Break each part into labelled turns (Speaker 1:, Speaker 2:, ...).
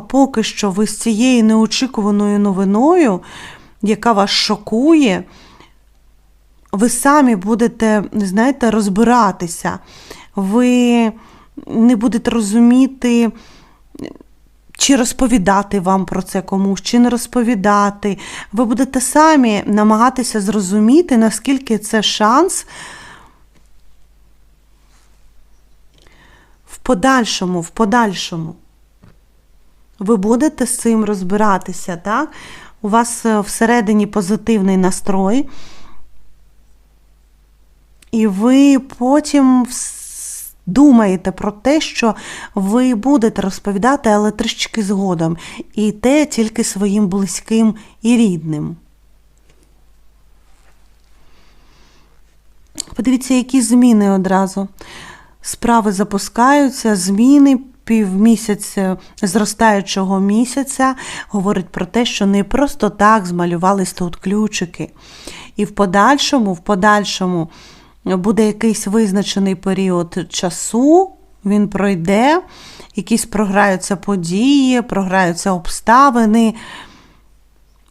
Speaker 1: Поки що ви з цією неочікуваною новиною, яка вас шокує, ви самі будете, знаєте, розбиратися. Ви не будете розуміти, чи розповідати вам про це комусь, чи не розповідати. Ви будете самі намагатися зрозуміти, наскільки це шанс в подальшому, в подальшому. Ви будете з цим розбиратися, так? У вас е, всередині позитивний настрой, і ви потім думаєте про те, що ви будете розповідати, але трішечки згодом. І те тільки своїм близьким і рідним. Подивіться, які зміни одразу. Справи запускаються, зміни півмісяця зростаючого місяця говорить про те, що не просто так змалювались тут ключики. І в подальшому, в подальшому буде якийсь визначений період часу, він пройде, якісь програються події, програються обставини,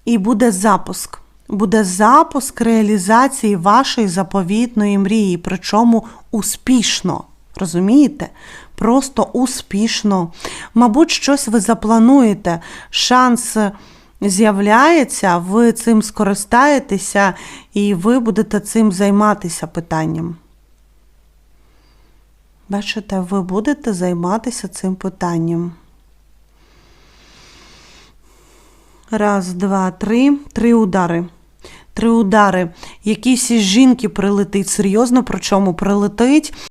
Speaker 1: і буде запуск. Буде запуск реалізації вашої заповітної мрії, причому успішно. Розумієте? Просто успішно. Мабуть, щось ви заплануєте, шанс з'являється, ви цим скористаєтеся і ви будете цим займатися питанням. Бачите, ви будете займатися цим питанням. Раз, два, три. Три удари. Три удари. Якійсь із жінки прилетить серйозно, причому прилетить